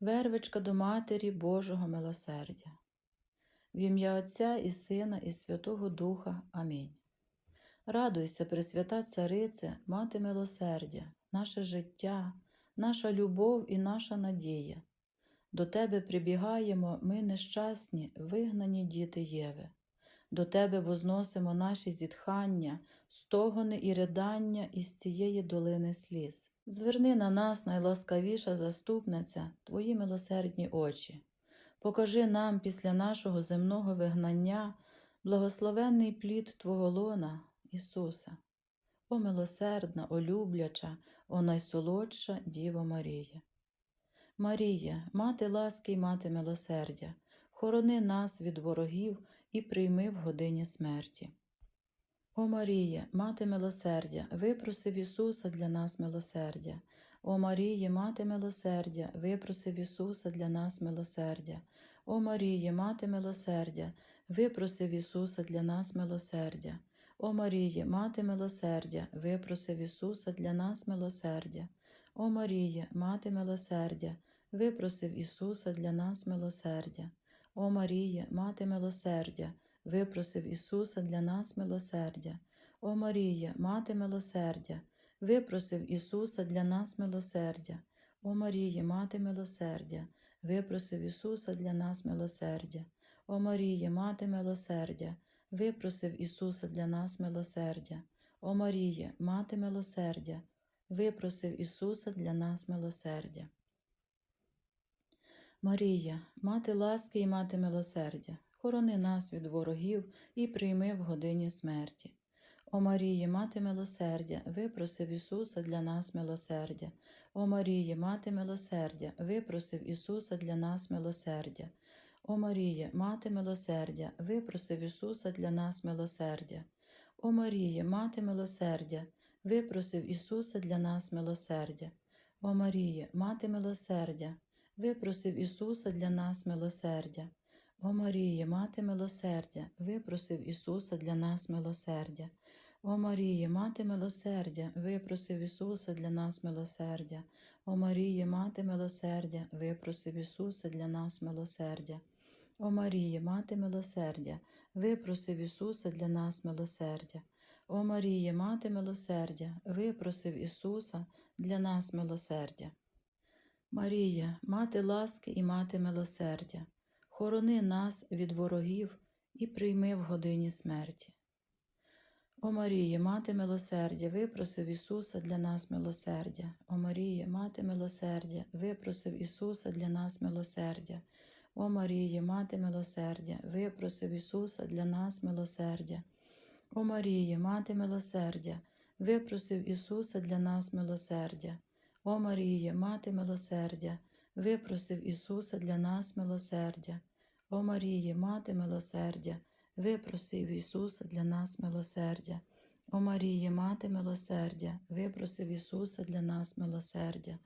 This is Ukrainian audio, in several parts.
Вервичка до Матері Божого милосердя. В ім'я Отця і Сина, і Святого Духа. Амінь. Радуйся, Пресвята Царице, Мати милосердя, наше життя, наша любов і наша надія. До Тебе прибігаємо ми нещасні, вигнані діти Єви. До Тебе возносимо наші зітхання, стогони і ридання із цієї долини сліз. Зверни на нас, найласкавіша заступниця, Твої милосердні очі. Покажи нам після нашого земного вигнання благословенний плід Твого лона, Ісуса. О милосердна, о о найсолодша Діво Марія. Марія, мати ласки й мати милосердя, хорони нас від ворогів і прийми в годині смерті. О Марія, мати милосердя, випросив Ісуса для нас милосердя. О Маріє, мати милосердя, випросив Ісуса для нас милосердя. О Маріє, мати милосердя, випросив Ісуса для нас милосердя. О Маріє, мати милосердя, випросив Ісуса для нас милосердя. О Маріє, мати милосердя, випросив Ісуса для нас милосердя. О Маріє, мати милосердя, випросив Ісуса для нас милосердя. О Марія, мати милосердя, випросив Ісуса для нас милосердя. О Марія, мати милосердя, випросив Ісуса для нас милосердя. О Марія, мати милосердя, випросив Ісуса для нас милосердя. О Марія, мати милосердя, випросив Ісуса для нас милосердя. Марія, мати ласки і мати милосердя, хорони нас від ворогів і прийми в годині смерті. О Марії, мати милосердя, випросив Ісуса для нас милосердя. О Марії, мати милосердя, випросив Ісуса для нас милосердя. О Марія, мати милосердя, випросив Ісуса для нас милосердя. О Марія, мати милосердя, випросив Ісуса для нас милосердя. О Марія, мати милосердя, випросив Ісуса для нас милосердя. О Марія, мати милосердя, випросив Ісуса для нас милосердя. О Марія, мати милосердя, випросив Ісуса для нас милосердя. О Марія, мати милосердя, випросив Ісуса для нас милосердя. О Марія, мати милосердя, випросив Ісуса для нас милосердя. О Марія, мати милосердя, випросив Ісуса для нас милосердя. Марія, мати ласки і мати милосердя, хорони нас від ворогів і прийми в годині смерті. О Марія, мати милосердя, випросив Ісуса для нас милосердя. О Марія, мати милосердя, випросив Ісуса для нас милосердя. О Марія, мати милосердя, випросив Ісуса для нас милосердя. О Марія, мати милосердя, випросив Ісуса для нас милосердя. О Марія, мати милосердя, випросив Ісуса для нас милосердя. О Марія, мати милосердя, випросив Ісуса для нас милосердя. О Марія, мати милосердя, випросив Ісуса для нас милосердя.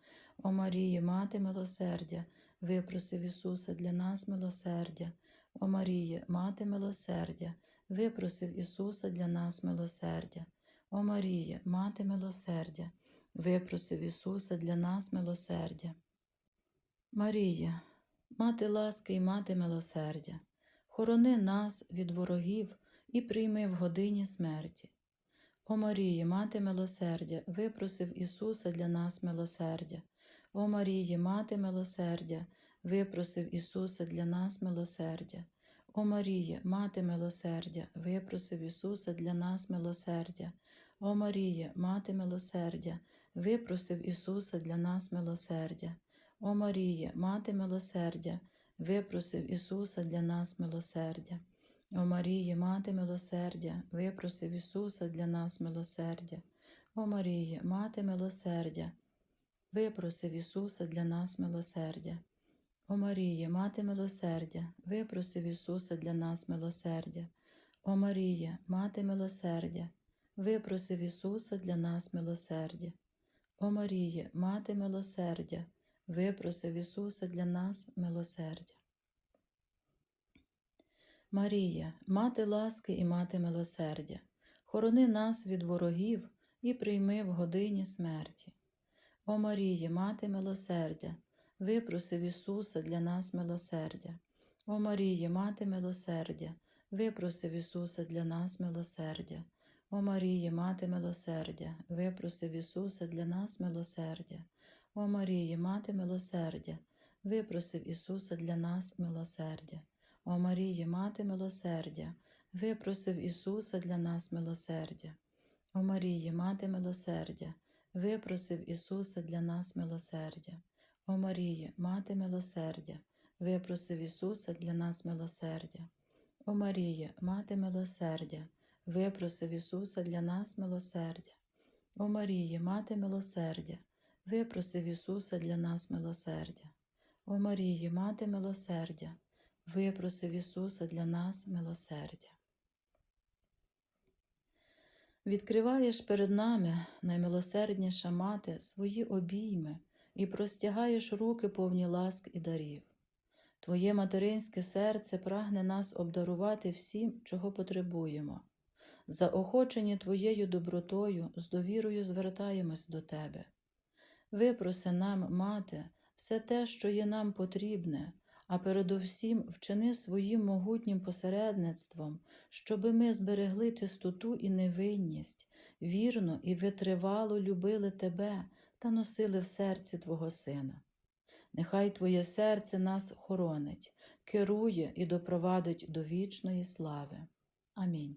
О Марія, мати милосердя, випросив Ісуса для нас милосердя. О Марія, мати милосердя, випросив Ісуса для нас милосердя. О Марія, мати милосердя, випросив Ісуса для нас милосердя. Марія, мати ласки і мати милосердя, хорони нас від ворогів і прийми в годині смерті. О Марії, мати милосердя, випросив Ісуса для нас милосердя. О Марії, мати милосердя, випросив Ісуса для нас милосердя. О Марія, мати милосердя, випросив Ісуса для нас милосердя. О Марія, мати милосердя, випросив Ісуса для нас милосердя. О Марія, мати милосердя, випросив Ісуса для нас милосердя. О Марія, мати милосердя, випросив Ісуса для нас милосердя. О Марія, мати милосердя, випросив Ісуса для нас милосердя. О Марія, мати милосердя, випросив Ісуса для нас милосердя. О Марія, мати милосердя, випросив Ісуса для нас милосердя. О Марія, мати милосердя, випросив Ісуса для нас милосердя. Марія, мати ласки і мати милосердя, хорони нас від ворогів і прийми в годині смерті. О Марії, мати милосердя, випросив Ісуса для нас милосердя. О Марії, Мати милосердя, випросив Ісуса для нас милосердя. О Марії, Мати милосердя, випросив Ісуса для нас милосердя. О Марії, Мати милосердя, випросив Ісуса для нас милосердя. О Марії, Мати милосердя, випросив Ісуса для нас милосердя. О Марії, Мати милосердя, випросив Ісуса для нас милосердя. О Марії, Мати милосердя, випросив Ісуса для нас милосердя. О Марії, Мати милосердя, випросив Ісуса для нас милосердя. О Марії, Мати милосердя, випросив Ісуса для нас милосердя. О Марії, Мати милосердя, випросив Ісуса для нас милосердя. Відкриваєш перед нами, наймилосердніша мати, свої обійми і простягаєш руки повні ласк і дарів. Твоє материнське серце прагне нас обдарувати всім, чого потребуємо. Заохочені Твоєю добротою, з довірою звертаємось до Тебе. Випроси нам, мати, все те, що є нам потрібне, а передовсім вчини своїм могутнім посередництвом, щоби ми зберегли чистоту і невинність, вірно і витривало любили Тебе та носили в серці Твого Сина. Нехай Твоє серце нас хоронить, керує і допровадить до вічної слави. Амінь.